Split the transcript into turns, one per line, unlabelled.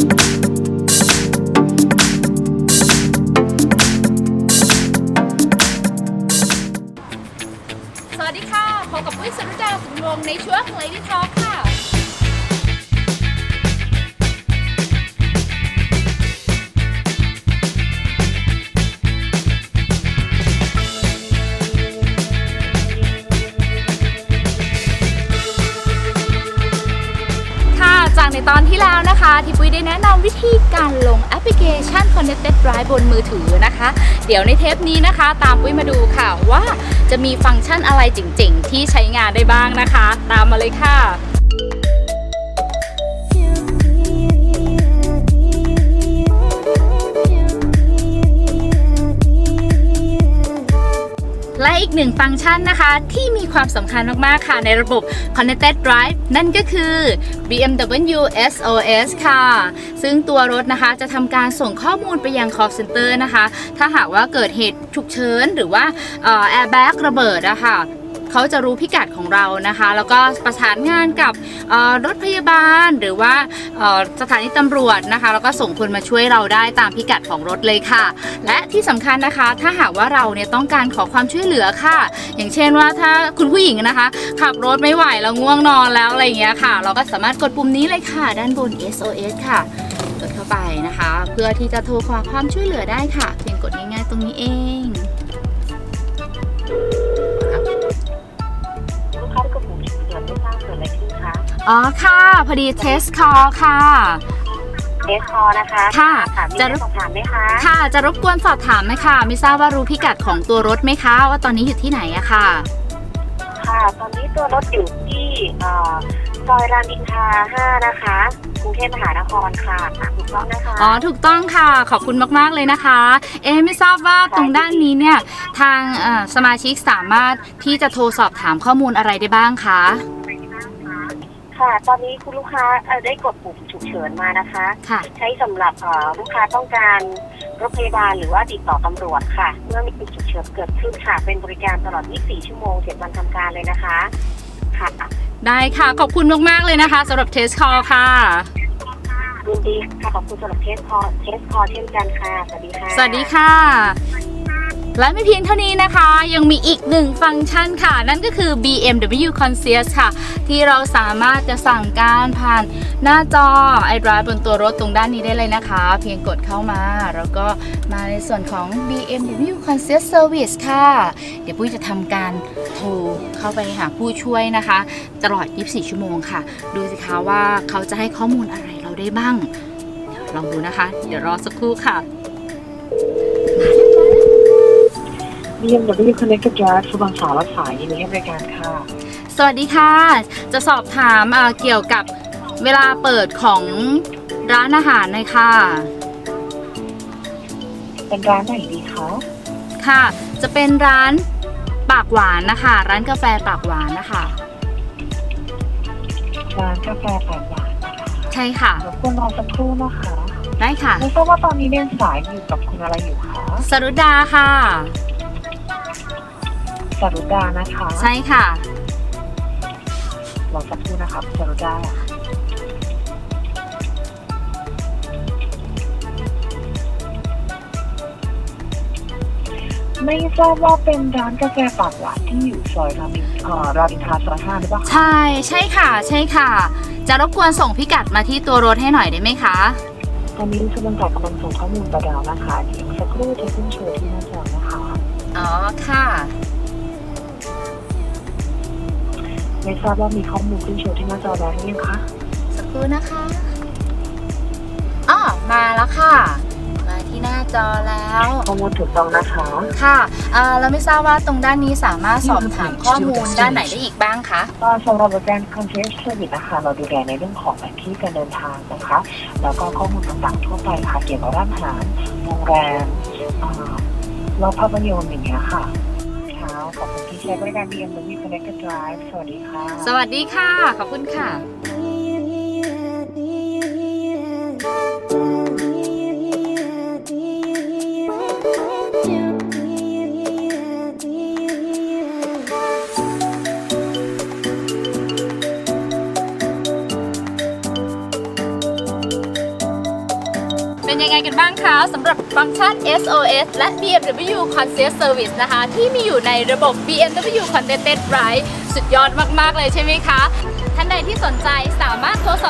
สวัสดีค่ะ พบกับปุ้ยสรุดาสุนวงในช่วง Lady Talk ค่ะ จากในตอนที่แล้วนะคะที่ปุ้ยได้แนะนำวิธีการลงแอปพลิเคชัน Connected Drive บนมือถือนะคะ เดี๋ยวในเทปนี้นะคะ ตามปุ้ยมาดูค่ะว่าจะมีฟังก์ชันอะไรเจ๋งๆ ที่ใช้งานได้บ้างนะคะ ตามมาเลยค่ะ กหนึ่งฟังก์ชันนะคะ ที่มีความสำคัญมาก ๆ ค่ะ ในระบบ Connected Drive นั่นก็คือ BMW SOS ค่ะ ซึ่งตัวรถนะคะจะทำการส่งข้อมูลไปยัง call center นะคะ ถ้าหากว่าเกิดเหตุฉุกเฉินหรือว่าแอร์แบ็กระเบิดอะค่ะ เขาจะรู้พิกัดของเรานะคะ แล้วก็ประสานงานกับรถพยาบาลหรือว่าสถานีตำรวจนะคะ แล้วก็ส่งคนมาช่วยเราได้ตามพิกัดของรถเลยค่ะ และที่สำคัญนะคะ ถ้าหากว่าเราเนี่ยต้องการขอความช่วยเหลือค่ะ อย่างเช่นว่าถ้าคุณผู้หญิงนะคะ ขับรถไม่ไหวแล้วง่วงนอนแล้วอะไรอย่างเงี้ยค่ะ เราก็สามารถกดปุ่มนี้เลยค่ะ ด้านบน SOS ค่ะกดเข้าไปนะคะ เพื่อที่จะโทรขอความช่วยเหลือได้ค่ะ เพียงกดง่ายๆตรงนี้เอง
อ๋
อค่ะ พอดีเทสคอค่ะ
เดสคอนะคะ
ค่ะ
ค่ะมี
จะ
อะไรสอบถามไหมคะ
ค่ะจะรบกวนสอบถามไหมคะไม่ทราบว่ารู้พิกัดของตัวรถไหมคะ ว่าตอนนี้อยู่ที่ไหนอะค่ะ
ค่ะ ตอนนี้ตัวรถอยู่ที่เอ่อซอยรามอินทรา5นะคะ กรุงเทพมหานครค่ะถูกต้องนะคะ
อ๋อถูกต้องค่ะขอบคุณมากๆเลยนะคะ เอ๊ะไม่ทราบว่าตรงด้านนี้เนี่ยทางเอ่อสมาชิกสามารถที่จะโทรสอบถามข้อมูลอะไรได้บ้างคะ
ค่ะ ตอนนี้คุณลูกค้าเอ่อได้กดปุ่มฉุกเฉินมานะคะ
ค่ะ
ใช้สำหรับเอ่อลูกค้าต้องการรถพยาบาลหรือว่าติดต่อตำรวจค่ะ เมื่อมีเหตุฉุกเฉินเกิดขึ้นค่ะ เป็นบริการตลอด 24 ชั่วโมงเจ็ดวันทำการเลยนะคะ ค่ะ
ได้ค่ะ ขอบคุณมาก ๆ เลยนะคะสำหรับเทสคอค่ะ
ยินดีค่ะขอบคุณสำหรับเทสคอเทสคอเช่นกันค่ะ สวัสดีค่ะ
สวัสดีค่ะ และไม่เพียงเท่านี้นะคะ ยังมีอีกหนึ่งฟังก์ชันค่ะ นั่นก็คือ BMW Concierge ค่ะ ที่เราสามารถจะสั่งการผ่านหน้าจอ iDrive บนตัวรถตรงด้านนี้ได้เลยนะคะ เพียงกดเข้ามา แล้วก็มาในส่วนของ BMW Concierge Service ค่ะ เดี๋ยวปุ้ยจะทำการโทรเข้าไปหาผู้ช่วยนะคะ ตลอด 24 ชั่วโมงค่ะ ดูสิคะว่าเขาจะให้ข้อมูลอะไรเราได้บ้างลองดูนะคะ เดี๋ยวรอสักครู่ค่ะ
BMW Connected Drive สุบังสาวรับสายยินดีให้บริการค่ะ
สวัสดีค่ะ จะสอบถามเอ่อเกี่ยวกับเวลาเปิดของร้านอาหารหน่อยค่ะ
เป็นร้านไหนดีคะ
ค่ะ จะเป็นร้านปากหวานนะคะ ร้านกาแฟปากหวานนะคะ
ร้านกาแฟแปดหวานนะคะ
ใช่ค่ะ
รบกวนรอสักครู่นะคะ
ได้ค่ะ
ไม่ทราบว่าตอนนี้เรียนสายอยู่กับคุณอะไรอยู่คะ
สรุดาค่ะ
สรุดานะคะ
ใช่ค่ะ
รอสักครู่นะคะสรุดาไม่ทราบว่าเป็นร้านกาแฟปากหวานที่อยู่ซอยรามอินเอ่อรามินทราซอยห้าหรือเปล่าคะ
ใช่ใช่ค่ะ ใช่ค่ะ จะรบกวนส่งพิกัดมาที่ตัวรถให้หน่อยได้ไหมคะ
ตอนนี้คุณบังกำลังส่งข้อมูลไปแล้วนะคะเดี๋ยวสักครู่จะขึ้นโชว์ที่หน้าจอนะคะ
อ๋อค่ะ
ไม่ทราบว่ามีข้อมูลขึ้นโชว์ที่หน้าจอแล้วหรือยังคะ
สักครู่นะคะอ๋อมาแล้วค่ะ มาที่หน้าจอแล้ว
ข้อมูลถูกต้องนะคะ
ค่ะเอ่อเราไม่ทราบว่าตรงด้านนี้สามารถสอบถามข้อมูลด้านไหนได้อีกบ้างคะ
ก็สำหรับบริการ concierge service นะคะ เราดูแลในเรื่องของแผนที่การเดินทางนะคะ แล้วก็ข้อมูลต่างๆทั่วไปค่ะ เกี่ยวกับร้านอาหารโรงแรมเอ่อรอบภาพยนตร์อย่างเงี้ยค่ะเช้าขอบคุณที่ ใช้บริการ BMW Connected Drive สวัสดีค่ะ
สวัสดีค่ะ ขอบคุณค่ะ「 กันบ้างคะสำหรับฟังก์ชัน SOS และ BMW Concierge Service นะคะ ที่มีอยู่ในระบบ BMW Connected Drive สุดยอดมาก ๆ เลยใช่ไหมคะ ท่านใดที่สนใจสามารถโทรสอบ